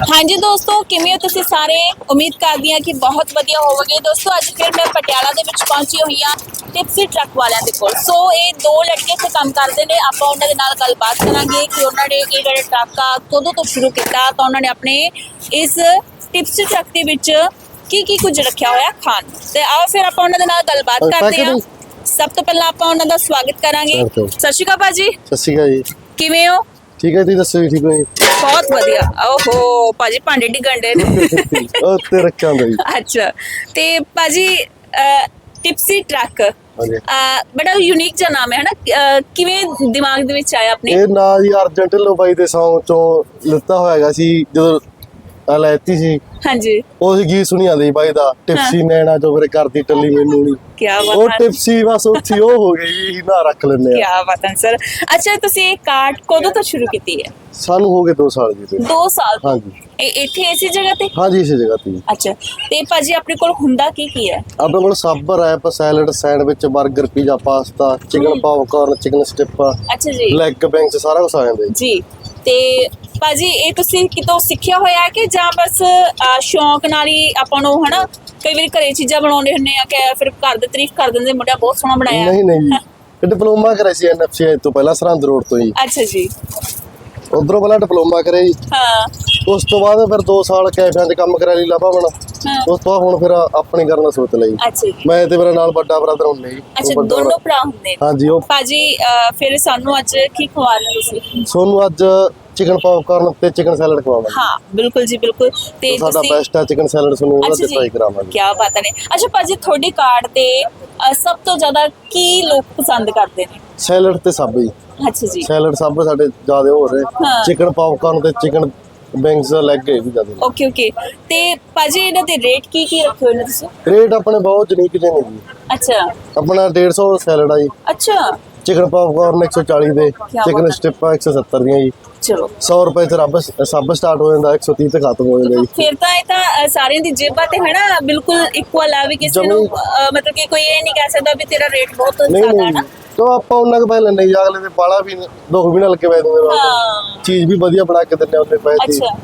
ਹਾਂਜੀ ਦੋਸਤੋ ਕਿਵੇਂ ਹੋ ਤੁਸੀਂ ਸਾਰੇ? ਉਮੀਦ ਕਰਦੀ ਹਾਂ ਕਿ ਬਹੁਤ ਵਧੀਆ ਹੋਵੋਗੇ। ਦੋਸਤੋ ਅੱਜ ਫਿਰ ਮੈਂ ਪਟਿਆਲਾ ਦੇ ਵਿੱਚ ਪਹੁੰਚੀ ਹੋਈ ਹਾਂ ਟਿਪਸੀ ਟਰੱਕ ਵਾਲਿਆਂ ਦੇ ਕੋਲ। ਸੋ ਇਹ ਦੋ ਲੜਕੇ ਇੱਥੇ ਕੰਮ ਕਰਦੇ ਨੇ। ਆਪਾਂ ਉਹਨਾਂ ਦੇ ਨਾਲ ਗੱਲਬਾਤ ਕਰਾਂਗੇ ਕਿ ਉਹਨਾਂ ਨੇ ਇਹ ਜਿਹੜਾ ਟਰੱਕ ਆ ਕਦੋਂ ਤੋਂ ਸ਼ੁਰੂ ਕੀਤਾ ਤਾਂ ਉਹਨਾਂ ਨੇ ਆਪਣੇ ਇਸ ਟਿਪਸੀ ਟਰੱਕ ਦੇ ਵਿੱਚ ਕੀ ਕੀ ਕੁਝ ਰੱਖਿਆ ਹੋਇਆ ਖਾਣ। ਤੇ ਆਓ ਫਿਰ ਆਪਾਂ ਉਹਨਾਂ ਦੇ ਨਾਲ ਗੱਲਬਾਤ ਕਰਦੇ ਹਾਂ? ਸਭ ਤੋਂ ਪਹਿਲਾਂ ਆਪਾਂ ਉਹਨਾਂ ਦਾ ਸਵਾਗਤ ਕਰਾਂਗੇ। ਸਤਿ ਸ਼੍ਰੀ ਅਕਾਲ ਭਾਜੀ। ਸਤਿ ਸ਼੍ਰੀ ਅਕਾਲ ਜੀ। ਕਿਵੇਂ ਹੋ? ਠੀਕ ਹੈ ਜੀ ਦੱਸੋ ਜੀ ਠੀਕ ਹੋ ਜੀ? ਬਹੁਤ ਵਧੀਆ। ਓਹੋ ਭਾਜੀ ਭਾਂਡੇ ਡਿੱਗਣ ਡੇ ਨੇ। ਉਹ ਤੇ ਰੱਖਿਆ ਹੁੰਦਾ ਜੀ ਅੱਛਾ। ਤੇ ਭਾਜੀ ਟਿਪਸੀ ਟਰੱਕ ਹਾਂਜੀ। ਬੜਾ ਯੂਨੀਕ ਜਿਹਾ ਨਾਮ ਹੈ ਹਨਾ? ਅਹ, ਕਿਵੇਂ ਦਿਮਾਗ ਦੇ ਵਿੱਚ ਆਇਆ ਆਪਣੇ? ਇਹ ਨਾਂ ਜੀ ਅਰਜਨ ਢਿੱਲੋਂ ਬਾਈ ਦੇ Song ਚੋਂ ਲਿੱਤਾ ਹੋਇਆ ਹੈਗਾ ਸੀ ਜਦੋਂ ਆ ਲੈਤੀ ਸੀ। ਹਾਂਜੀ। ਉਹ ਸੀ ਗੀਤ ਸੁਣੀ ਜਾਂਦੀ ਬਾਈ ਦਾ ਟਿਪਸੀ ਨੈਣਾ ਜੋ ਮੇਰੇ ਕਰਦੀ ਟੱਲੀ ਮੈਨੂੰ ਨਹੀਂ ਕੀ ਉਹ ਬਾਤ ਹੈ। ਟਿਪਸੀ ਬਸ ਉੱਥੇ ਹੀ ਉਹ ਹੋ ਗਈ ਜੀ ਨਾ ਰੱਖ ਲੈਂਦੇ ਕੀ ਆ ਬਾਤ ਹੈ ਸਰ। ਅੱਛਾ ਤੁਸੀਂ ਇਹ ਕਾਰਟ ਕਦੋਂ ਤੋਂ ਸ਼ੁਰੂ ਕੀਤੀ ਹੈ? ਸਾਨੂੰ ਹੋ ਗਏ 2 ਸਾਲ ਜੀ ਤੇ। 2 ਸਾਲ ਹਾਂਜੀ। ਇਹ ਇੱਥੇ ਇਸੇ ਜਗ੍ਹਾ ਤੇ? ਹਾਂਜੀ ਇਸੇ ਜਗ੍ਹਾ ਤੇ। ਅੱਛਾ ਤੇ ਭਾਜੀ ਆਪਣੇ ਕੋਲ ਹੁੰਦਾ ਕੀ ਕੀ ਹੈ? ਆਪਣੇ ਕੋਲ ਸਾਬਰ wrap salad sandwich 버ਗਰ pizza pasta chicken popcorn chicken strip ਅੱਛਾ ਜੀ। ਲੈਗ ਬੈਂਕਸ ਸਾਰਾ ਕੁਝ ਆ ਜਾਂਦਾ ਜੀ ਤੇ ਭਾਜੀ ਇਹ ਤੁਸੀਂ ਕਿਤੋਂ ਸਿੱਖਿਆ ਹੋਇਆ ਹੈ ਕਿ ਜਾਂ ਬਸ ਅਹ, ਸ਼ੌਂਕ ਨਾਲ ਹੀ ਆਪਾਂ ਨੂੰ ਹਨਾ ਕਈ ਵਾਰੀ ਘਰੇ ਚੀਜ਼ਾਂ ਬਣਾਉਂਦੇ ਹੁੰਨੇ ਆ ਕਿ ਫਿਰ ਘਰ ਦੇ ਤਾਰੀਫ ਕਰ ਦਿੰਦੇ ਮੁੰਡਾ ਬਹੁਤ ਸੋਹਣਾ ਬਣਾਇਆ। ਨਹੀਂ ਨਹੀਂ। ਜੀ ਇਹ ਡਿਪਲੋਮਾ ਕਰਿਆ ਸੀ ਐਨਐਫਸੀ ਤੋਂ ਪਹਿਲਾਂ ਸਰਹੰਦ ਰੋਡ ਤੋਂ ਜੀ ਅੱਛਾ ਜੀ। ਉਧਰੋਂ ਪਹਿਲਾਂ ਡਿਪਲੋਮਾ ਕਰਿਆ ਜੀ। ਹਾਂ। ਉਸ ਤੋਂ ਬਾਅਦ ਫਿਰ 2 ਸਾਲ ਕੈਫਿਆਂ 'ਚ ਕੰਮ ਕਰਿਆ ਲੀਲਾ ਭਵਨ ਹਾਂ। ਉਸ ਤੋਂ ਬਾਅਦ ਹੁਣ ਫਿਰ ਆਪਣੀ ਕਰਨ ਦਾ ਸੋਚ ਲਈ। ਅੱਛਾ ਜੀ। ਮੈਂ ਤੇ ਮੇਰੇ ਨਾਲ ਵੱਡਾ ਬ੍ਰਦਰ ਹੁੰਨੇ ਜੀ ਉਹ ਅੱਛਾ ਵੱਡਾ ਦੋਨੋਂ ਭਰਾ। ਹੁੰਦੇ। ਨੇ ਹਾਂਜੀ ਉਹ ਭਾਜੀ ਅਹ, ਫਿਰ ਸਾਨੂੰ ਅੱਜ ਕੀ ਖਵਾ ਰਹੇ ਹੋ ਤੁਸੀਂ? ਸੋਨੂੰ ਅੱਜ ਚਿਕਨ ਪੌਪਕਾਰਨ ਤੇ ਚਿਕਨ ਸੈਲਡ ਖਵਾਵਾਂਗੇ। ਹਾਂ ਬਿਲਕੁਲ ਜੀ ਬਿਲਕੁਲ। ਤੇ ਸਾਡਾ ਤੁਸੀਂ ਬੈਸਟ ਹੈ ਚਿਕਨ ਸੈਲਡ ਤੁਹਾਨੂੰ ਉਹਦਾ ਅੱਛਾ ਤੇ ਟਰਾਈ ਜੀ ਕਰਾਵਾਂਗੇ। ਕੀ ਬਾਤ ਨੇ। ਅੱਛਾ ਭਾਜੀ ਤੁਹਾਡੀ ਕਾਰਡ ਤੇ ਸਭ ਤੋਂ ਜ਼ਿਆਦਾ ਕੀ ਲੋਕ ਪਸੰਦ ਕਰਦੇ ਨੇ? ਸੈਲਡ ਤੇ ਸਭ ਜੀ ਅੱਛਾ ਜੀ। ਸੈਲਡ ਸਭ ਸਾਡੇ ਜ਼ਿਆਦਾ ਹੋ ਰਹੇ ਹਾਂ। ਚਿਕਨ ਪੌਪਕਾਰਨ ਤੇ ਚਿਕਨ ਵਿੰਗਸ ਲੈਗ ਇਹ ਵੀ ਜ਼ਿਆਦਾ ਨੇ। ਓਕੇ ਓਕੇ ਤੇ ਭਾਜੀ ਇਹਨਾਂ ਦੇ ਰੇਟ ਕੀ ਕੀ ਰੱਖੇ ਹੋਏ ਨੇ ਤੁਸੀਂ? ਰੇਟ ਆਪਣੇ ਬਹੁਤ ਯੂਨੀਕ ਜਿਹੇ ਨੇ ਜੀ। ਅੱਛਾ। ਆਪਣਾ 150 ਸੈਲਡ ਆ ਜੀ। ਅੱਛਾ। ਚਿਕਨ ਪੌਪਕਾਰਨ 140 ਦੇ ਚਿਕਨ ਹੈ। ਸਟਿਪਾਂ 170 ਦੀਆਂ ਜੀ। ਚਲੋ। 100 ਰੁਪਏ ਚ ਰੱਬ ਸਭ ਸਟਾਰਟ ਹੋ ਜਾਂਦਾ 130 ਤੇ ਖਤਮ ਹੋ ਜਾਂਦਾ ਜੀ। ਫਿਰ ਤਾਂ ਇਹ ਤਾਂ ਸਾਰਿਆਂ ਦੀ ਜੇਬਾਂ ਤੇ ਹੈ ਨਾ ਬਿਲਕੁਲ ਇਕੁਅਲ ਆ ਵੀ ਕਿਸੇ ਨੂੰ ਮਤਲਬ ਕਿ ਕੋਈ ਇਹ ਨਹੀਂ ਕਹਿ ਸਕਦਾ ਵੀ ਤੇਰਾ ਰੇਟ ਬਹੁਤ ਨਹੀਂ ਜ਼ਿਆਦਾ ਨਹੀਂ। ਨਾ। ਤੋ ਆਪਾਂ ਉਹਨਾਂ ਕੁ ਪੈਸੇ ਲੈਣੇ ਜੀ ਅਗਲੇ ਦੇ ਬਾਲਾ ਵੀ ਦੁੱਖ ਵੀ ਨਾ ਲੱਗੇ ਪੈ ਦਿੰਦੇ ਚੀਜ਼ ਵੀ ਵਧੀਆ ਬਣਾ ਕੇ ਦਿੰਦੇ ਉਹਨੇ ਪੈਸੇ। ਅੱਛਾ।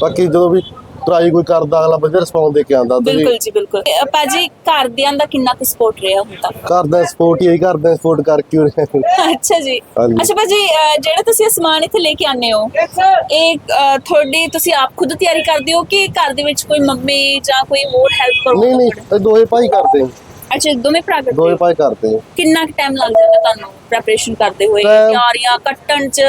ਬਾਕੀ ਜਦੋਂ ਵੀ ਟਰਾਈ ਕੋਈ ਕਰਦਾ ਅਗਲਾ ਵਧੀਆ ਰਿਸਪੌਂਸ ਦੇ ਕੇ ਆਂਦਾ ਬਿਲਕੁਲ ਜੀ ਬਿਲਕੁਲ ਅ, ਭਾਜੀ ਘਰਦਿਆਂ ਦਾ ਕਿੰਨਾ ਕੁ ਸਪੋਰਟ ਰਿਹਾ ਹੁਣ ਤੱਕ ਕਰਦਾ ਸਪੋਰਟ ਹੀ ਕਰਦਾ ਸਪੋਰਟ ਕਰਕੇ ਉਰੇ। ਅੱਛਾ ਜੀ ਹਾਂਜੀ। ਅੱਛਾ ਭਾਜੀ ਅ, ਜਿਹੜਾ ਤੁਸੀਂ ਇਹ ਸਮਾਨ ਇੱਥੇ ਲੈ ਕੇ ਆਨੇ ਹੋ ਇਹ ਅ, ਤੁਹਾਡੀ ਤੁਸੀਂ ਆਪ ਖੁਦ ਤਿਆਰੀ ਕਰਦੇ ਹੋ ਕਿ ਘਰ ਦੇ ਵਿੱਚ ਕੋਈ ਮੰਮੀ ਜਾਂ ਕੋਈ ਹੋਰ ਹੈਲਪ ਕਰੋ ਨਹੀਂ ਨਹੀਂ ਇਹ ਦੋਹੇ ਭਾਈ ਕਰਦੇ ਆ। ਅੱਛਾ ਦੋਵੇਂ ਭਰਾ ਕਰਦੇ ਦੋਹੇ ਹੋ? ਭਾਈ ਕਰਦੇ ਆ। ਕਿੰਨਾ ਟਾਈਮ ਲੱਗ ਜਾਂਦਾ ਤੁਹਾਨੂੰ ਪ੍ਰੈਪਰੇਸ਼ਨ ਕਰਦੇ ਹੋਏ Time- ਤਿਆਰੀਆਂ ਕੱਟਣ ਚ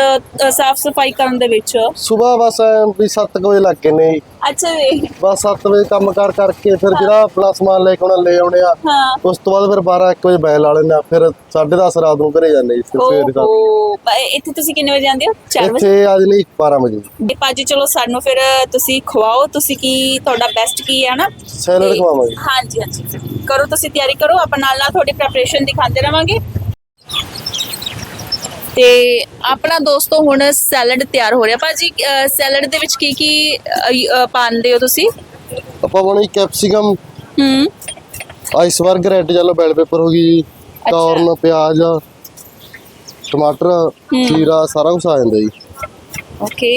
ਸਾਫ਼ ਸਫ਼ਾਈ ਕਰਨ ਦੇ ਵਿੱਚ ਸੁਬਾਹ ਬਸ ਐਂ ਵੀ 7 ਵਜੇ ਲੱਗ ਕੇ ਨੇ ਜੀ। ਅੱਛਾ ਜੀ। ਬਸ 7 ਵਜੇ ਕੰਮ ਕਰ ਕਰਕੇ ਫਿਰ ਜਿਹੜਾ ਆਪਣਾ ਸਮਾਨ ਲੈ ਕੇ ਆਉਣਾ ਲੈ ਆਉਣੇ ਆ। ਹਾਂ। ਉਸ ਤੋਂ ਬਾਅਦ ਫਿਰ 12 1 ਵਜੇ ਬੈਲ ਲਾ ਆ ਫਿਰ 10:30 ਰਾਤ ਨੂੰ ਘਰੇ ਜਾਂਦੇ ਜੀ ਫਿਰ ਸਵੇਰ ਦਾ। ਓਹੋ ਬ- ਇੱਥੇ ਤੁਸੀਂ ਕਿੰਨੇ ਵਜੇ ਆਉਂਦੇ ਹੋ? 4 ਵਜੇ? ਇੱਥੇ ਅੱਜ ਨਹੀਂ 12 ਵਜੇ। ਤੇ ਭਾਜੀ ਚਲੋ ਸਾਨੂੰ ਫਿਰ ਤੁਸੀਂ ਖਵਾਓ ਤੁਸੀਂ ਕੀ ਤੁਹਾਡਾ ਬੈਸਟ ਕੀ ਹੈ ਨਾ? ਸੈਲਡ ਤੇ- ਖਵਾਵਾਂਗੇ। ਹਾਂਜੀ ਹਾਂਜੀ। ਕਰੋ ਤੁਸੀਂ ਤਿਆਰੀ ਕਰੋ। ਆਪਾਂ ਨਾਲ ਨਾਲ ਤੁਹਾਡੀ ਪ੍ਰੈਪਰੇਸ਼ਨ ਦਿਖਾਉਂਦੇ ਰਵਾਂਗੇ। ਤੇ ਆਪਣਾ ਦੋਸਤੋ ਹੁਣ ਸੈਲਡ ਤਿਆਰ ਹੋ ਰਿਹਾ। ਭਾਜੀ ਸੈਲਡ ਦੇ ਵਿੱਚ ਕੀ ਕੀ ਪਾਉਂਦੇ ਹੋ ਤੁਸੀਂ? ਆਪਾਂ ਬਣੀ ਕੈਪਸਿਕਮ ਹੂੰ। Iceberg red yellow bell pepper ਹੋ ਗਈ ਕਾਰਨ ਪਿਆਜ਼ ਟਮਾਟਰ ਖੀਰਾ ਸਾਰਾ ਕੁਝ ਆ ਜਾਂਦਾ ਜੀ। ਓਕੇ।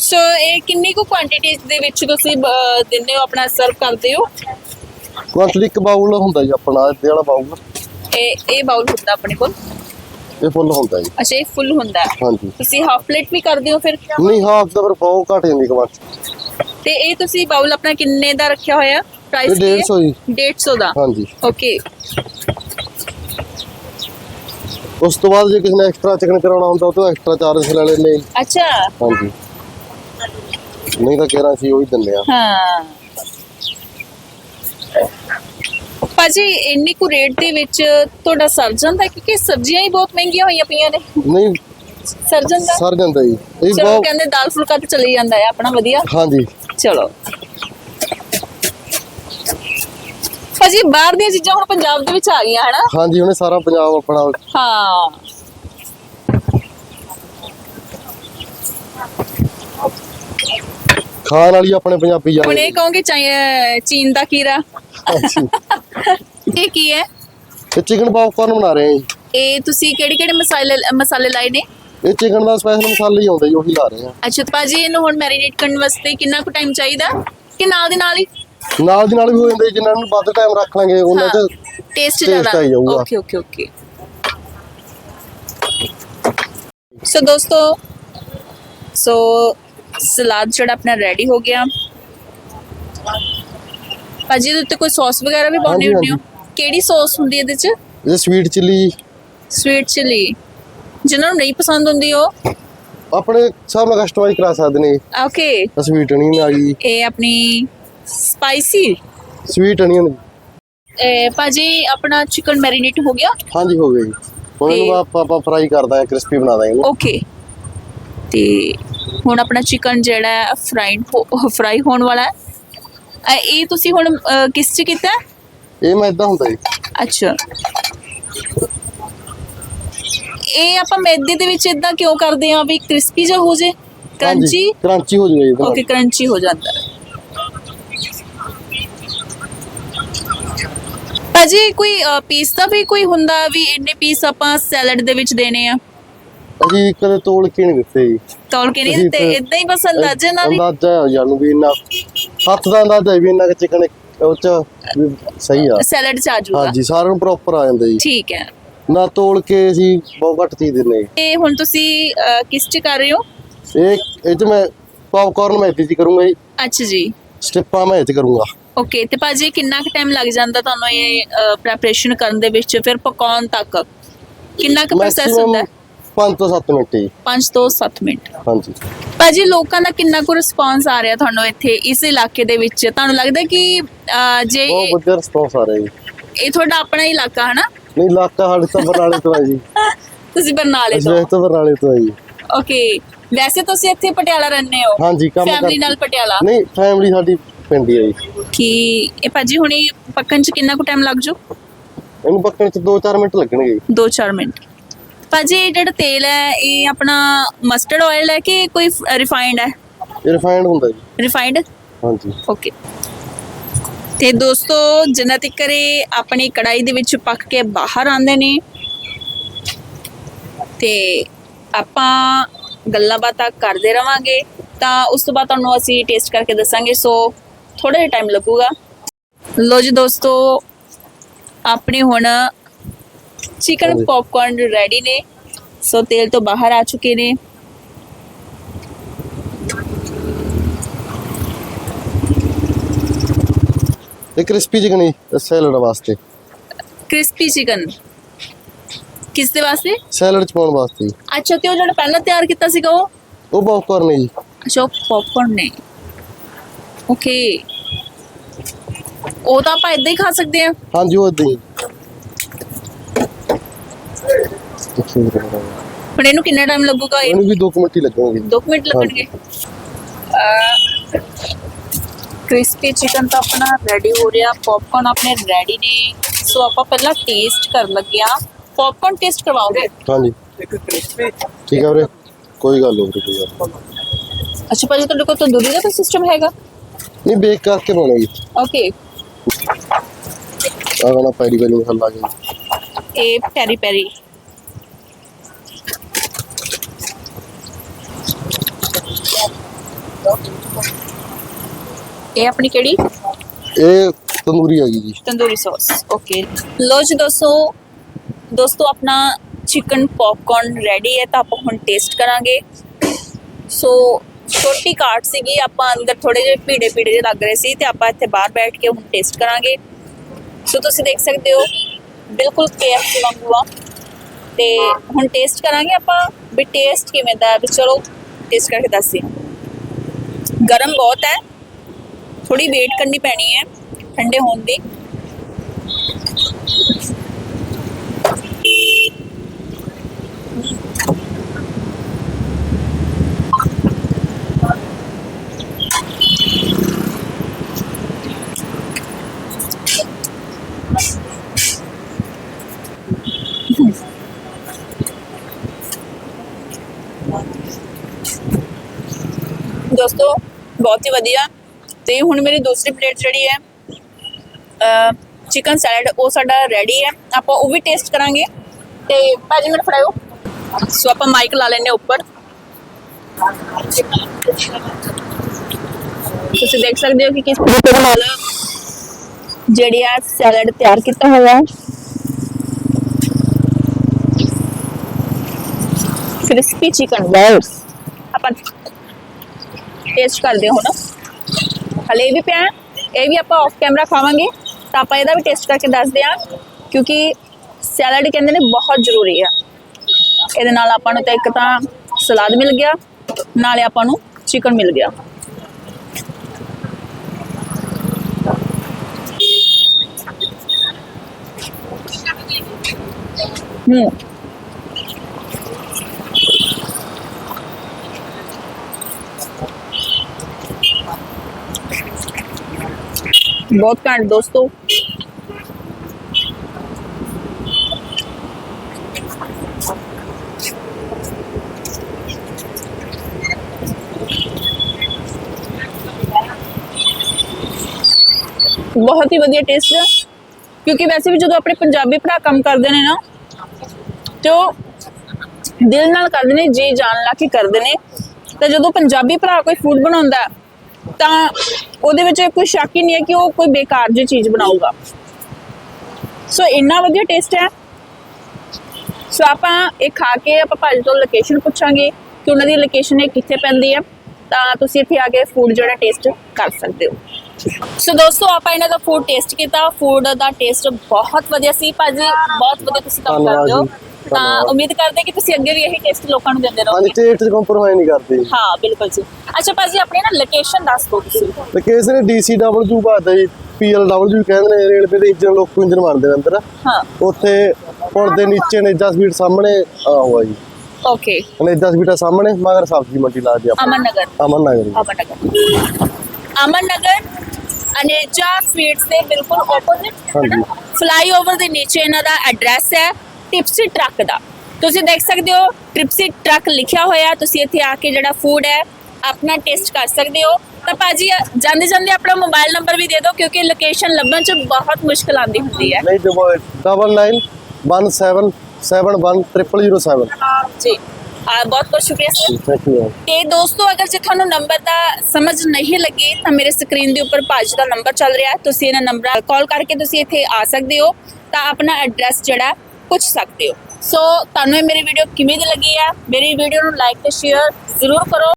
ਸੋ ਇਹ ਕਿੰਨੀ ਕੁ ਕੁਆਂਟੀਟੀ ਦੇ ਵਿੱਚ ਤੁਸੀਂ ਦਿੰਦੇ ਹੋ ਆਪਣਾ ਸਰਵ ਕਰਦੇ ਹੋ? ਕੁਆਂਟਲੀ ਇੱਕ ਬਾਉਲ ਹੁੰਦਾ ਜੀ ਆਪਣਾ ਇਹ ਵਾਲਾ ਬਾਉਲ ਇਹ ਇਹ ਬਾਉਲ ਹੁੰਦਾ ਆਪਣੇ ਕੋਲ? ਇਹ ਫੁੱਲ ਹੁੰਦਾ ਜੀ। ਅੱਛਾ ਇਹ ਫੁੱਲ ਹੁੰਦਾ। ਹੈ ਹਾਂਜੀ। ਤੁਸੀਂ ਹਾਫ ਪਲੇਟ ਵੀ ਕਰਦੇ ਹੋ ਫਿਰ? ਨਹੀਂ ਹਾਫ ਦਾ ਫਿਰ ਬਹੁਤ ਘੱਟ ਜਾਂਦੀ ਕੁਆਂਟਲੀ ਤੇ ਇਹ ਤੁਸੀਂ ਬਾਉਲ ਆਪਣਾ ਕਿੰਨੇ ਦਾ ਰੱਖਿਆ ਹੋਇਆ? ਇਹ ਪ੍ਰਾਈਸ 150 ਜੀ। 150 ਦਾ? ਹਾਂਜੀ। ਓਕੇ ਉਸ ਤੋਂ ਬਾਅਦ ਜੇ ਕਿਸੇ ਨੇ ਐਕਸਟਰਾ ਚਿਕਨ ਕਰਾਉਣਾ ਹੁੰਦਾ ਉਹ ਤੋਂ ਐਕਸਟਰਾ ਚਾਰਜ ਲੈ ਜੀ। ਅੱਛਾ। ਹਾਂਜੀ। ਨਹੀਂ ਤਾਂ ਕਹਿ ਸੀ ਉਹੀ ਦਿੰਦੇ ਆ। ਹਾਂ। ਭਾਜੀ ਇੰਨੀ ਕੁ ਰੇਟ ਦੇ ਵਿੱਚ ਤੁਹਾਡਾ ਸਰ ਜਾਂਦਾ ਹੈ? ਕਿਉਂਕਿ ਸਬਜ਼ੀਆਂ ਹੀ ਬਹੁਤ ਮਹਿੰਗੀਆਂ ਹੋਈਆਂ ਪਈਆਂ ਨੇ। ਨਹੀਂ। ਸਰ ਜਾਂਦਾ? ਸਰ ਜਾਂਦਾ ਜੀ। ਇਹ ਚਲੋ ਬਹੁਤ ਕਹਿੰਦੇ ਦਾਲ ਫੁਲਕਾ ਤੇ ਚਲੀ ਜਾਂਦਾ ਹੈ ਆਪਣਾ ਵਧੀਆ। ਹਾਂਜੀ। ਚਲੋ। ਭਾਜੀ ਬਾਹਰ ਦੀਆਂ ਚੀਜ਼ਾਂ ਹੁਣ ਪੰਜਾਬ ਦੇ ਵਿੱਚ ਆ ਗਈਆਂ ਹਨਾ? ਹਾਂਜੀ ਉਹਨੇ ਸਾਰਾ ਪੰਜਾਬ ਆਪਣਾ ਹਾਂ। ਖਾਣ ਵਾਲੀ ਆਪਣੇ ਪੰਜਾਬੀ ਹੁਣ ਜਾਣੇ ਇਹ ਕਹੋਗੇ ਚੀਨ ਦਾ ਕੀਰਾ ਹਾਂਜੀ ਇਹ ਕੀ ਹੈ? ਤੇ ਚਿਕਨ ਪੌਪਕਾਰਨ ਬਣਾ ਰਹੇ ਆ ਜੀ। ਇਹ ਤੁਸੀਂ ਕਿਹੜੇ ਕਿਹੜੇ ਮਸਾਲੇ ਮਸਾਲੇ ਲਾਏ ਨੇ? ਇਹ ਚਿਕਨ ਦਾ ਸਪੈਸ਼ਲ ਮਸਾਲਾ ਹੀ ਆਉਂਦਾ ਜੀ ਉਹੀ ਲਾ ਰਹੇ ਆ। ਅੱਛਾ ਤੇ ਭਾਜੀ ਇਹਨੂੰ ਹੁਣ ਮੈਰੀਨੇਟ ਕਰਨ ਵਾਸਤੇ ਕਿੰਨਾ ਕੁ ਟਾਈਮ ਚਾਹੀਦਾ? ਕਿ ਨਾਲ ਦੇ ਨਾਲ ਹੀ? ਨਾਲ ਦੀ ਨਾਲ ਵੀ ਹੋ ਜਾਂਦੇ ਜੀ, ਜਿੰਨਾ ਨੂੰ ਵੱਧ ਟਾਈਮ ਰੱਖ ਲਾਂਗੇ ਉਹਨਾਂ ਚ ਟੇਸਟ ਜ਼ਿਆਦਾ। ਆਈ ਜਾਊਗਾ। ਓਕੇ ਓਕੇ ਓਕੇ ਸੋ ਦੋਸਤੋ ਸੋ ਸਲਾਦ ਜਿਹੜਾ ਆਪਣਾ ਰੈਡੀ ਹੋ ਗਿਆ। ਭਾਜੀ ਇਹਦੇ ਉੱਤੇ ਕੋਈ ਸੌਸ ਵਗੈਰਾ ਵੀ ਪਾਉਂਦੇ ਹਾਂਜੀ, ਹੁੰਦੇ ਹੋ? ਕਿਹੜੀ ਸੌਸ ਹੁੰਦੀ ਹੈ ਇਹਦੇ ਚ? ਇਹ ਸਵੀਟ ਚਿੱਲੀ ਸਵੀਟ ਚਿਲੀ ਜਿਨ੍ਹਾਂ ਨੂੰ ਨਹੀਂ ਪਸੰਦ ਹੁੰਦੀ ਉਹ? ਆਪਣੇ ਹਿਸਾਬ ਨਾਲ ਕਸਟਮਾਈਜ਼ ਕਰਾ ਸਕਦੇ ਨੇ। ਓਕੇ ਸਵੀਟ ਅਨੀਅਨ ਆ ਗਈ। ਇਹ ਆਪਣੀ ਸਪਾਈਸੀ ਸਵੀਟ ਅਨੀਅਨ ਭਾਜੀ ਆਪਣਾ ਚਿਕਨ ਮੈਰੀਨੇਟ ਹੋ ਗਿਆ? ਹਾਂਜੀ ਹੋ ਗਈ ਜੀ। ਹੁਣ ਤੇ- ਇਹਨੂੰ ਆਪਾਂ ਆਪਾਂ ਫਰਾਈ ਕਰਦਾ ਹੈ ਕ੍ਰਿਸਪੀ ਬਣਾ ਦਾਂਗੇ। ਓਕੇ ਤੇ ਹੁਣ ਆਪਣਾ ਚਿਕਨ ਜਿਹੜਾ ਫਰਾਈਡ ਫਰਾਈ ਹੋਣ ਵਾਲਾ ਹੈ। ਇਹ ਤੁਸੀਂ ਹੁਣ ਕਿਸ ਚ ਕੀਤਾ? ਇਹ ਮੈਂ ਇਦਾਂ ਹੁੰਦਾ ਜੀ। ਅੱਛਾ। ਇਹ ਆਪਾਂ ਮੈਦੇ ਦੇ ਵਿੱਚ ਇਦਾਂ ਕਿਉਂ ਕਰਦੇ ਆ ਵੀ ਕ੍ਰਿਸਪੀ ਜਿਹਾ ਹੋ ਜੇ? ਕਰੰਚੀ ਕ੍ਰੰਚੀ ਹੋ ਜਾਊਗਾ ਜੀ ਇਹਦੇ। ਓਕੇ ਕਰੰਚੀ ਹੋ ਜਾਂਦਾ। ਹੈ ਭਾਜੀ ਕੋਈ ਪੀਸ ਦਾ ਵੀ ਕੋਈ ਹੁੰਦਾ ਵੀ ਇੰਨੇ ਪੀਸ ਆਪਾਂ ਸੈਲਡ ਦੇ ਵਿੱਚ ਦੇਣੇ ਆ? ਅਸੀਂ ਕਦੇ ਤੋਲ ਕੇ ਨਹੀਂ ਦਿੱਤੇ ਜੀ। ਤੌਲ ਕੇ ਨਹੀਂ ਅਸੀਂ ਦਿੱਤੇ ਇਦਾਂ ਹੀ ਬਸ ਅੰਦਾਜ਼ੇ ਨਾਲ ਹੀ ਅੰਦਾਜ਼ਾ ਹੈ ਜਾਨੂੰ ਵੀ ਇੰਨਾ ਹੱਥ ਦਾ ਅੰਦਾਜ਼ਾ ਵੀ ਇੰਨਾ ਚਿਕਨ ਉਹ ਚ ਵੀ ਸਹੀ ਆ। ਸੈਲਡ ਚ ਆ ਜਾਊਗਾ। ਹਾਂਜੀ ਸਾਰਿਆਂ ਨੂੰ ਪ੍ਰੋਪਰ ਆ ਜਾਂਦਾ ਜੀ। ਠੀਕ ਹੈ। ਨਾ ਤੋਲ ਕੇ ਅਸੀਂ ਬਹੁਤ ਘੱਟ ਚੀਜ਼ ਦਿੰਨੇ। ਤੇ ਹੁਣ ਤੁਸੀਂ ਅਹ, ਕਿਸ ਚ ਕਰ ਰਹੇ ਹੋ? ਇਹ ਇਹ ਚ ਮੈਂ ਪੌਪਕਾਰਨ ਮੈਂ ਇੱਥੇ ਕਰੂੰਗਾ ਜੀ। ਅੱਛਾ ਜੀ। ਸਟਿੱਪਾਂ ਮੈਂ ਇਹ ਚ ਕਰੂੰਗਾ। ਓਕੇ ਤੇ ਭਾਜੀ ਕਿੰਨਾ ਕੁ ਟਾਈਮ ਲੱਗ ਜਾਂਦਾ ਤੁਹਾਨੂੰ ਇਹ ਪ੍ਰੈਪਰੇਸ਼ਨ ਕਰਨ ਦੇ ਵਿੱਚ? ਫਿਰ ਪਕਾਉਣ ਤੱਕ। ਕਿੰਨਾ ਕੁ ਪ੍ਰੋਸੈਸ ਹੁੰਦਾ ਹੈ? 5 ਤੋਂ 7 ਮਿੰਟ ਜੀ। 5 ਤੋਂ 7 ਮਿੰਟ। ਹਾਂਜੀ। ਭਾਜੀ ਲੋਕਾਂ ਦਾ ਕਿੰਨਾ ਕੁ ਰਿਸਪਾਂਸ ਆ ਰਿਹਾ ਤੁਹਾਨੂੰ ਇੱਥੇ ਇਸ ਇਲਾਕੇ ਦੇ ਵਿੱਚ? ਤੁਹਾਨੂੰ ਲੱਗਦਾ ਕਿ ਅਹ, ਜੇ ਬਹੁਤ ਵਧੀਆ ਰਿਸਪੌਂਸ ਆ ਰਿਹਾ ਜੀ। ਇਹ ਤੁਹਾਡਾ ਆਪਣਾ ਹੀ ਇਲਾਕਾ ਹੈ ਨਾ ਨਹੀਂ ਇਲਾਕਾ ਸਾਡੇ ਤਾਂ ਬਰਨਾਲੇ ਤੋਂ ਹੈ ਜੀ। ਤੁਸੀਂ ਬਰਨਾਲੇ ਅਸੀਂ ਤੋਂ। ਵੈਸੇ ਤਾਂ ਬਰਨਾਲੇ ਤੋਂ ਹੈ ਜੀ। ਓਕੇ। ਵੈਸੇ ਤੁਸੀਂ ਇੱਥੇ ਪਟਿਆਲਾ ਰਹਿੰਦੇ ਹੋ? ਹਾਂਜੀ ਕੰਮ ਫੈਮਿਲੀ ਨਾਲ ਪਟਿਆਲਾ? ਨਹੀਂ ਫੈਮਿਲੀ ਸਾਡੀ ਪਿੰਡ ਹੀ ਹੈ ਜੀ। ਕਿ ਇਹ ਭਾਜੀ ਹੁਣੇ ਪੱਕਣ ਚ ਕਿੰਨਾ ਕੁ ਟਾਈਮ ਲੱਗ ਜਾਊ ਇਹਨੂੰ ਪੱਕਣ ਚ 2-4 ਮਿੰਟ ਲੱਗਣਗੇ ਜੀ। 2-4 ਮਿੰਟ। ਭਾਜੀ ਇਹ ਜਿਹੜਾ ਤੇਲ ਹੈ ਇਹ ਆਪਣਾ ਮਸਟਰਡ ਆਇਲ ਹੈ ਕਿ ਕੋਈ ਰਿਫਾਈਨਡ ਹੈ? ਇਹ ਰਿਫਾਈਨਡ ਹੁੰਦਾ ਜੀ। ਰਿਫਾਈਨਡ ਹਾਂਜੀ। ਓਕੇ ਤੇ ਦੋਸਤੋ ਜਿੰਨਾ ਤੱਕ ਇਹ ਆਪਣੀ ਕੜਾਈ ਦੇ ਵਿੱਚ ਪੱਕ ਕੇ ਬਾਹਰ ਆਉਂਦੇ ਨੇ ਤੇ ਆਪਾਂ ਗੱਲਾਂ ਬਾਤਾਂ ਕਰਦੇ ਰਵਾਂਗੇ ਤਾਂ ਉਸ ਤੋਂ ਬਾਅਦ ਤੁਹਾਨੂੰ ਅਸੀਂ ਟੇਸਟ ਕਰਕੇ ਦੱਸਾਂਗੇ ਸੋ ਥੋੜਾ ਜਿਹਾ ਟਾਈਮ ਲੱਗੂਗਾ। ਲੋ ਜੀ ਦੋਸਤੋ ਆਪਣੇ ਹੁਣ ਚਿਕਨ ਹਾਂਜੀ। ਪੌਪਕਾਰਨ ਰੈਡੀ ਨੇ ਸੋ ਤੇਲ ਤੋਂ ਬਾਹਰ ਆ ਚੁੱਕੇ ਨੇ ਇਹ ਕ੍ਰਿਸਪੀ ਚਿਕਨ ਜੀ ਸੈਲਡ ਵਾਸਤੇ ਕ੍ਰਿਸਪੀ ਚਿਕਨ ਕਿਸ ਦੇ ਵਾਸਤੇ ਸੈਲਡ ਚ ਪਾਉਣ ਵਾਸਤੇ ਜੀ। ਅੱਛਾ ਤੇ ਉਹ ਜਿਹੜਾ ਪਹਿਲਾਂ ਤਿਆਰ ਕੀਤਾ ਸੀਗਾ ਉਹ ਉਹ ਪੌਪਕਾਰਨ ਹੈ ਜੀ ਅੱਛਾ ਉਹ ਪੌਪਕਾਰਨ ਨੇ ਓਕੇ ਉਹ ਤਾਂ ਆਪਾਂ ਇਦਾਂ ਹੀ ਖਾ ਸਕਦੇ ਆ ਹਾਂਜੀ ਉਹ ਇਦਾਂ ਹੀ ਹੁਣ ਇਹਨੂੰ ਕਿੰਨਾ ਟਾਈਮ ਲੱਗੂਗਾ? ਇਹ ਇਹਨੂੰ ਵੀ 2 ਮਿੰਟ ਹੀ ਲੱਗਣਗੇ। 2 ਮਿੰਟ ਲੱਗਣਗੇ? ਕ੍ਰਿਸਪੀ ਚਿਕਨ ਤਾਂ ਆਪਣਾ ਰੈਡੀ ਹੋ ਰਿਹਾ। ਪੌਪਕਾਰਨ ਆਪਣੇ ਰੈਡੀ ਨੇ। ਸੋ ਆਪਾਂ ਪਹਿਲਾਂ ਟੇਸਟ ਕਰਨ ਲੱਗਿਆ ਪੌਪਕਾਰਨ ਟੇਸਟ ਕਰਵਾਓਗੇ? ਹਾਂਜੀ। ਠੀਕ ਹੈ ਵੀਰੇ। ਕੋਈ ਗੱਲ ਨਹੀਂ ਕੋਈ ਗੱਲ। ਅੱਛਾ ਭਾਜੀ ਤੁਹਾਡੇ ਕੋਲ ਤੰਦੂਰੀ ਦਾ ਸਿਸਟਮ ਹੈਗਾ? ਨਹੀਂ ਬੇਕ ਕਰਕੇ ਪਾਉਣਾ ਜੀ ਓਕੇ ਆ ਗਣਾ ਪੈਰੀ ਪੈਰੀ ਮਸਾਲਾ ਆ ਗਿਆ। ਇਹ ਪੈਰੀ ਪੈਰੀ ਇਹ ਆਪਣੀ ਕਿਹੜੀ? ਇਹ ਤੰਦੂਰੀ ਆ ਗਈ ਜੀ। ਤੰਦੂਰੀ ਸੌਸ ਓਕੇ ਲੋ ਜੀ ਦੋਸਤੋ ਦੋਸਤੋ ਆਪਣਾ ਚਿਕਨ ਪੌਪਕਾਰਨ ਰੈਡੀ ਹੈ ਤਾਂ ਆਪਾਂ ਹੁਣ ਟੇਸਟ ਕਰਾਂਗੇ। ਸੋ ਛੋਟੀ ਕਾਟ ਸੀਗੀ ਆਪਾਂ ਅੰਦਰ ਥੋੜੇ ਜਿਹੇ ਪੀੜੇ ਪੀੜੇ ਜਿਹੇ ਲੱਗ ਰਹੇ ਸੀ ਤੇ ਆਪਾਂ ਇੱਥੇ ਬਾਹਰ ਬੈਠ ਕੇ ਹੁਣ ਟੇਸਟ ਕਰਾਂਗੇ। ਸੋ ਤੁਸੀਂ ਦੇਖ ਸਕਦੇ ਹੋ ਬਿਲਕੁਲ KFC ਵਾਂਗੂ ਆ। ਤੇ ਹੁਣ ਟੇਸਟ ਕਰਾਂਗੇ ਆਪਾਂ ਵੀ ਟੇਸਟ ਕਿਵੇਂ ਦਾ ਵੀ ਚਲੋ ਟੇਸਟ ਕਰਕੇ ਦੱਸਦੇ ਗਰਮ ਬਹੁਤ ਹੈ। ਥੋੜੀ ਵੇਟ ਕਰਨੀ ਪੈਣੀ ਹੈ। ਠੰਡੇ ਹੋਣ ਦੀ ਦੋਸਤੋ ਬਹੁਤ ਹੀ ਵਧੀਆ ਤੇ ਹੁਣ ਮੇਰੀ ਦੂਸਰੀ ਪਲੇਟ ਜਿਹੜੀ ਹੈ ਚਿਕਨ ਸੈਲਡ ਉਹ ਸਾਡਾ ਰੈਡੀ ਹੈ ਆਪਾਂ ਉਹ ਵੀ ਟੇਸਟ ਕਰਾਂਗੇ ਤੇ ਭਾਜੀ ਮੈਨੂੰ ਫੜਾਓ ਸੋ ਆਪਾਂ ਮਾਈਕ ਲਾ ਲੈਨੇ ਉੱਪਰ ਤੁਸੀਂ ਦੇਖ ਸਕਦੇ ਹੋ ਕਿ ਕਿਸ ਤਰੀਕੇ ਦੇ ਨਾਲ ਜਿਹੜੀ ਆ ਸੈਲਡ ਤਿਆਰ ਕੀਤਾ ਹੋਇਆ ਹੈ ਕ੍ਰਿਸਪੀ ਚਿਕਨ ਬੋਲਸ ਆਪਾਂ ਟੇਸਟ ਕਰਦੇ ਹਾਂ ਹੁਣ ਹਲੇ ਇਹ ਵੀ ਪਿਆ ਇਹ ਵੀ ਆਪਾਂ ਆਫ ਕੈਮਰਾ ਖਾਵਾਂਗੇ। ਤਾਂ ਆਪਾਂ ਇਹਦਾ ਵੀ ਟੇਸਟ ਕਰਕੇ ਦੱਸਦੇ ਹਾਂ, ਕਿਉਂਕਿ ਸੈਲਡ ਕਹਿੰਦੇ ਨੇ ਬਹੁਤ ਜ਼ਰੂਰੀ ਆ। ਇਹਦੇ ਨਾਲ ਆਪਾਂ ਨੂੰ ਤਾਂ ਇੱਕ ਤਾਂ ਸਲਾਦ ਮਿਲ ਗਿਆ, ਨਾਲੇ ਆਪਾਂ ਨੂੰ ਚਿਕਨ ਮਿਲ ਗਿਆ। ਹੂੰ। ਬਹੁਤ ਘੈਂਟ ਦੋਸਤੋ ਬਹੁਤ ਹੀ ਵਧੀਆ ਟੇਸਟ ਹੈ ਕਿਉਂਕਿ ਵੈਸੇ ਵੀ ਜਦੋਂ ਆਪਣੇ ਪੰਜਾਬੀ ਭਰਾ ਕੰਮ ਕਰਦੇ ਨੇ ਨਾ ਤੇ ਉਹ ਦਿਲ ਨਾਲ ਕਰਦੇ ਨੇ ਜੀ ਜਾਨ ਲਾ ਕੇ ਕਰਦੇ ਨੇ ਤੇ ਜਦੋਂ ਪੰਜਾਬੀ ਭਰਾ ਕੋਈ ਫੂਡ ਬਣਾਉਂਦਾ ਹੈ, ਤਾਂ ਉਹਦੇ ਵਿੱਚ ਕੋਈ ਸ਼ੱਕ ਹੀ ਨਹੀਂ ਹੈ ਕਿ ਉਹ ਕੋਈ ਬੇਕਾਰ ਜਿਹੀ ਚੀਜ਼ ਬਣਾਊਗਾ। ਸੋ ਇੰਨਾ ਵਧੀਆ ਟੇਸਟ ਹੈ। ਸੋ ਆਪਾਂ ਇਹ ਖਾ ਕੇ ਆਪਾਂ ਭਾਜੀ ਤੋਂ ਲੋਕੇਸ਼ਨ ਪੁੱਛਾਂਗੇ ਕਿ ਉਹਨਾਂ ਦੀ ਲੋਕੇਸ਼ਨ ਇਹ ਕਿੱਥੇ ਪੈਂਦੀ ਹੈ। ਤਾਂ ਤੁਸੀਂ ਇੱਥੇ ਆ ਕੇ ਫੂਡ ਜਿਹੜਾ ਟੇਸਟ ਕਰ ਸਕਦੇ ਹੋ। ਸੋ ਦੋਸਤੋ ਆਪਾਂ ਇਹਨਾਂ ਦਾ ਫੂਡ ਟੇਸਟ ਕੀਤਾ। ਫੂਡ ਦਾ ਟੇਸਟ ਬਹੁਤ ਵਧੀਆ ਸੀ। ਭਾਜੀ ਬਹੁਤ ਵਧੀਆ ਤੁਸੀਂ ਕੰਮ ਕਰਦੇ ਹੋ। ਤਾਂ। ਉਮੀਦ ਕਰਦੇ ਕਿ ਤੁਸੀਂ ਅੱਗੇ ਵੀ ਇਹੀ ਟੇਸਟ ਲੋਕਾਂ ਨੂੰ ਦਿੰਦੇ ਹਾਂਜੀ ਰਹੋਗੇ। ਟੇਸਟ 'ਚ ਕੰਪਰੋਮਾਈਜ਼ ਨਹੀਂ ਕਰਦੇ। ਹਾਂ ਬਿਲਕੁਲ ਜੀ। ਅੱਛਾ ਭਾਜੀ ਆਪਣੀ ਨਾ ਲੋਕੇਸ਼ਨ ਦੱਸ ਦਿਓ ਤੁਸੀਂ। ਨੇ DCW ਬਾਤ ਹੈ ਜੀ PLW ਕਹਿੰਦੇ ਨੇ ਰੇਲਵੇ ਦੇ ਇੰਜਨ ਲੋਕੋ ਇੰਜਨ ਬਣਦੇ ਨੇ ਅੰਦਰ। ਹਾਂ। ਉੱਥੇ ਪੁਲ ਦੇ ਨੀਚੇ ਨੇਜਾ ਸਵੀਟ ਸਾਹਮਣੇ ਆ ਹੋਆ ਜੀ। ਓਕੇ ਨੇਜਾ ਸਵੀਟ ਸਾਹਮਣੇ ਮਗਰ ਸਬਜ਼ੀ ਮੰਡੀ ਲਾ ਦੀ ਆਪਾਂ। ਅਮਨ ਨਗਰ। ਅਮਨ ਨਗਰ। ਅਮਨ ਨਗਰ। ਅਮਨ ਨਗਰ ਅਨੇਜਾ ਸਵੀਟਸ ਦੇ ਬਿਲਕੁਲ ਆਪੋਜ਼ਿਟ ਹਾਂਜੀ। ਫਲਾਈਓਵਰ ਦੇ ਨੀਚੇ ਇਹਨਾਂ ਦਾ ਐਡਰੈਸ ਹੈ। ਟਿਪਸੀ ਟਰੱਕ ਦਾ। ਤੁਸੀਂ ਦੇਖ ਸਕਦੇ ਹੋ ਟਿਪਸੀ ਟਰੱਕ ਲਿਖਿਆ ਹੋਇਆ ਤੁਸੀਂ ਇੱਥੇ ਆ ਕੇ ਜਿਹੜਾ ਫੂਡ ਹੈ ਆਪਣਾ ਟੇਸਟ ਕਰ ਸਕਦੇ ਹੋ। ਤਾਂ ਭਾਜੀ ਜਾਂਦੇ ਜਾਂਦੇ ਆਪਣਾ ਮੋਬਾਈਲ ਨੰਬਰ ਵੀ ਦੇ ਦਿਓ ਕਿਉਂਕਿ ਲੋਕੇਸ਼ਨ ਲੱਭਣ 'ਚ ਬਹੁਤ ਮੁਸ਼ਕਲ ਆਉਂਦੀ ਹੁੰਦੀ ਹੈ। ਨਹੀਂ ਜਮੋ 9917710007 ਜੀ। ਆ ਬਹੁਤ ਬਹੁਤ ਸ਼ੁਕਰੀਆ ਸਰ ਤੇ ਦੋਸਤੋ ਅਗਰ ਜੇ ਤੁਹਾਨੂੰ ਨੰਬਰ ਦਾ ਸਮਝ ਨਹੀਂ ਲੱਗੇ ਤਾਂ ਮੇਰੇ ਸਕਰੀਨ ਦੇ ਉੱਪਰ ਭਾਜੀ ਦਾ ਨੰਬਰ ਚੱਲ ਰਿਹਾ ਹੈ। ਤੁਸੀਂ ਇਹਨਾਂ ਨੰਬਰ ਕਾਲ ਕਰਕੇ ਤੁਸੀਂ ਇੱਥੇ ਆ ਸਕਦੇ ਹੋ। ਤਾਂ ਆਪਣਾ ਐਡਰੈਸ ਜਿਹੜਾ ਪੁੱਛ ਸਕਦੇ ਹੋ। ਸੋ ਤੁਹਾਨੂੰ ਇਹ ਮੇਰੀ ਵੀਡੀਓ ਕਿਵੇਂ ਦੀ ਲੱਗੀ ਆ? ਮੇਰੀ ਵੀਡੀਓ ਨੂੰ ਲਾਈਕ ਤੇ ਸ਼ੇਅਰ ਜ਼ਰੂਰ ਕਰੋ।